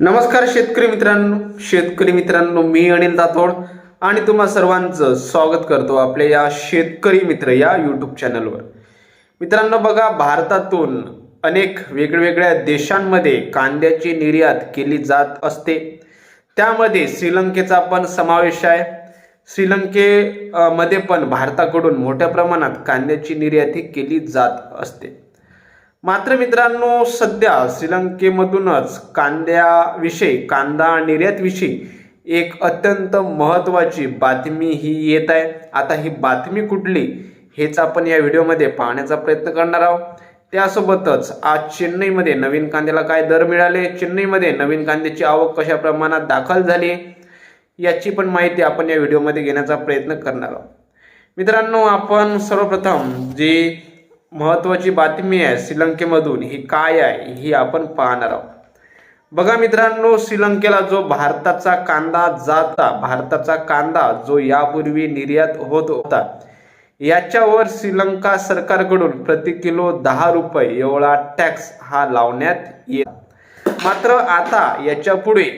नमस्कार शेतकरी मित्रांनो शेतकरी मित्रांनो मी अनिल दातोड आणि तुम्हा सर्वांचं स्वागत करतो आपल्या या शेतकरी मित्र या यूट्यूब चॅनलवर मित्रांनो बघा भारतातून अनेक वेगवेगळ्या देशांमध्ये कांद्याची निर्यात केली जात असते. त्यामध्ये श्रीलंकेचा पण समावेश आहे. श्रीलंके मध्ये पण भारताकडून मोठ्या प्रमाणात कांद्याची निर्यात ही केली जात असते. मात्र मित्रांनो सध्या श्रीलंकेमधूनच कांद्याविषयी कांदा निर्यातविषयी एक अत्यंत महत्त्वाची बातमी ही येत आहे. आता ही बातमी कुठली हेच आपण या व्हिडिओमध्ये पाहण्याचा प्रयत्न करणार आहोत. त्यासोबतच आज चेन्नईमध्ये नवीन कांद्याला काय दर मिळाले? चेन्नईमध्ये नवीन कांद्याची आवक कशा प्रमाणात दाखल झाली याची पण माहिती आपण या व्हिडिओमध्ये घेण्याचा प्रयत्न करणार आहोत. मित्रांनो आपण सर्वप्रथम जी महत्त्वाची बातमी आहे श्रीलंकेमधून. ही काय आहे ही आपण पाहणार आहोत. बघा मित्रांनो श्रीलंकेला जो भारताचा कांदा जाता भारताचा कांदा जो यापूर्वी निर्यात होत होता याच्यावर श्रीलंका सरकारकडून प्रति किलो दहा रुपये एवढा टॅक्स हा लावण्यात येत. मात्र आता याच्यापुढे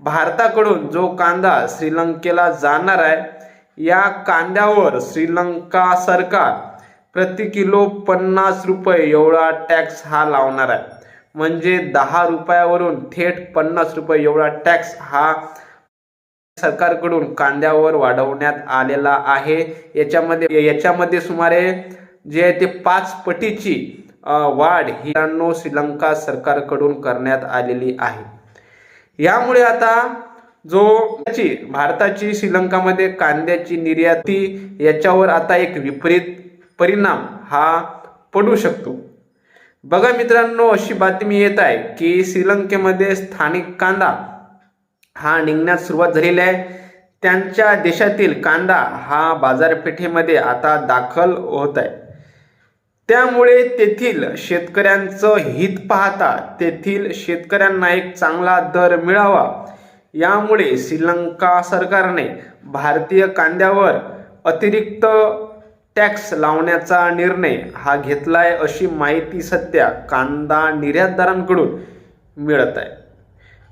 भारताकडून जो कांदा श्रीलंकेला जाणार आहे या कांद्यावर श्रीलंका सरकार प्रति किलो पन्नास रुपये एवढा टॅक्स हा लावणार आहे. म्हणजे दहा रुपयावरून थेट पन्नास रुपये एवढा टॅक्स हा सरकारकडून कांद्यावर वाढवण्यात आलेला आहे. याच्यामध्ये याच्यामध्ये सुमारे जे आहे ते पाच पटीची वाढ ही श्रीलंका सरकारकडून करण्यात आलेली आहे. यामुळे आता जो भारताची श्रीलंकामध्ये कांद्याची निर्याती याच्यावर आता एक विपरीत परिणाम हा पडू शकतो. बघा मित्रांनो अशी बातमी येत आहे की श्रीलंकेमध्ये स्थानिक कांदा हा निघण्यास सुरुवात झालेली आहे. त्यांच्या देशातील कांदा हा बाजारपेठेमध्ये आता दाखल होत आहे. त्यामुळे तेथील शेतकऱ्यांचं हित पाहता तेथील शेतकऱ्यांना एक चांगला दर मिळावा. यामुळे श्रीलंका सरकारने भारतीय कांद्यावर अतिरिक्त टॅक्स लावण्याचा निर्णय हा घेतलाय अशी माहिती सध्या कांदा निर्यातदारांकडून मिळत आहे.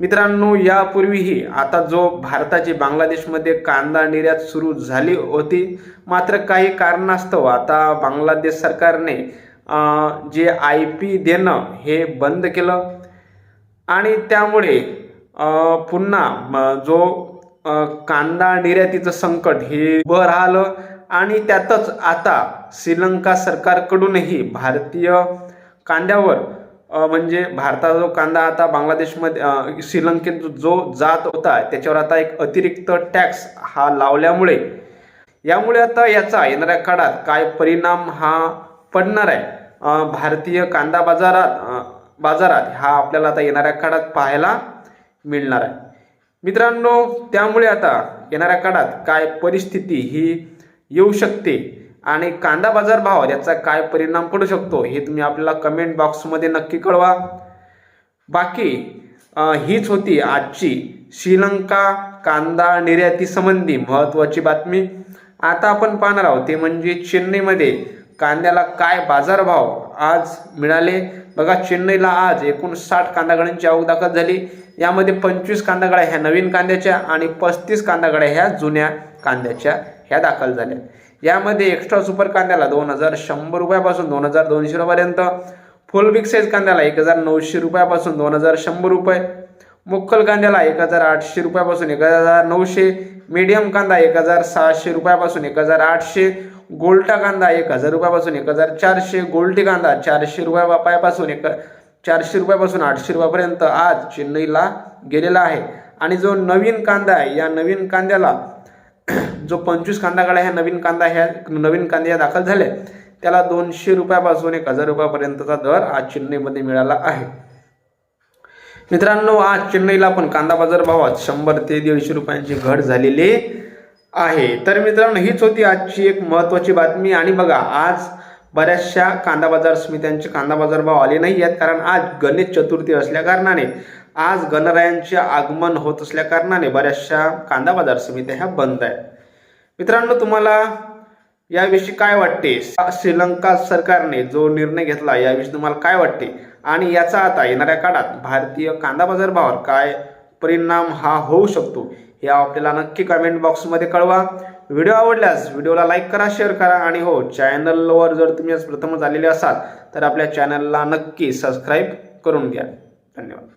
मित्रांनो यापूर्वीही आता जो भारताची बांगलादेशमध्ये कांदा निर्यात सुरू झाली होती मात्र काही कारणास्तव आता बांगलादेश सरकारने जे आय पी देणं हे बंद केलं आणि त्यामुळे पुन्हा जो कांदा निर्यातीचं संकट हे उभं राहिलं आणि त्यातच आता श्रीलंका सरकारकडूनही भारतीय कांद्यावर म्हणजे भारताचा जो कांदा आता बांगलादेशमध्ये श्रीलंकेत जो- जात होता त्याच्यावर आता एक अतिरिक्त टॅक्स हा लावल्यामुळे यामुळे आता याचा येणाऱ्या काळात काय परिणाम हा पडणार आहे? भारतीय कांदा बाजारात बाजारात हा आपल्याला आता येणाऱ्या काळात पाहायला मिळणार आहे. मित्रांनो त्यामुळे आता येणाऱ्या काळात काय परिस्थिती ही येऊ शकते. आणि कांदा बाजार भावावर याचा काय परिणाम पडू शकतो हे तुम्ही आपल्याला कमेंट बॉक्समध्ये नक्की कळवा. बाकी हीच होती आजची श्रीलंका कांदा निर्यातीसंबंधी महत्त्वाची बातमी. आता आपण पाहणार आहोत ते म्हणजे चेन्नईमध्ये कांद्याला काय बाजारभाव आज मिळाले. बघा चेन्नईला आज एकूण साठ कांदागाड्यांची आवक दाखल झाली. यामध्ये पंचवीस कांदागाड्या ह्या नवीन कांद्याच्या आणि पस्तीस कांदागाड्या ह्या जुन्या कांद्याच्या ह्या दाखल झाल्या यामध्ये एक्स्ट्रा सुपर कांद्याला दोन हजार शंभर रुपयापासून दोन हजार दोनशे रुपयापर्यंत फुल बिग साईज कांद्याला एक हजार नऊशे रुपयापासून दोन हजार शंभर रुपये मुक्कल कांद्याला एक हजार आठशे रुपयापासून एक हजार नऊशे मीडियम कांदा एक हजार सहाशे रुपयापासून एक हजार आठशे गोल्टा कांदा एक हजार रुपयापासून एक हजार चारशे गोल्टी कांदा चारशे रुपयापासून एक चारशे रुपयापासून आठशे रुपयापर्यंत आज चेन्नईला गेलेला आहे. आणि जो नवीन कांदा आहे या नवीन कांद्याला जो पंचवीस कांदा गाड्या ह्या नवीन कांदा ह्या नवीन कांद्या दाखल झाल्या त्याला दोनशे रुपयापासून एक हजार रुपयापर्यंतचा दर आज चेन्नईमध्ये मिळाला आहे. मित्रांनो आज चेन्नईला पण कांदा बाजार भावात शंभर ते दीडशे रुपयांची घट झालेली आहे. तर मित्रांनो हीच होती आजची एक महत्त्वाची बातमी. आणि बघा आज बऱ्याचशा कांदा बाजार समित्यांचे कांदा बाजार भाव आले नाही आहेत कारण आज गणेश चतुर्थी असल्या कारणाने आज गणरायांचे आगमन होत असल्या कारणाने बऱ्याचशा कांदा बाजार समित्या ह्या बंद आहेत. मित्रांनो तुम्हाला याविषयी काय वाटते? श्रीलंका सरकारने जो निर्णय घेतला याविषयी तुम्हाला काय वाटते? आणि याचा आता येणाऱ्या काळात भारतीय कांदा बाजार भावावर काय परिणाम हा होऊ शकतो हे आपल्याला नक्की कमेंट बॉक्समध्ये कळवा. व्हिडिओ आवडल्यास व्हिडिओला लाईक करा शेअर करा आणि हो चॅनलवर जर तुम्ही आज प्रथमच आलेले असाल तर आपल्या चॅनलला नक्की सबस्क्राईब करून घ्या. धन्यवाद.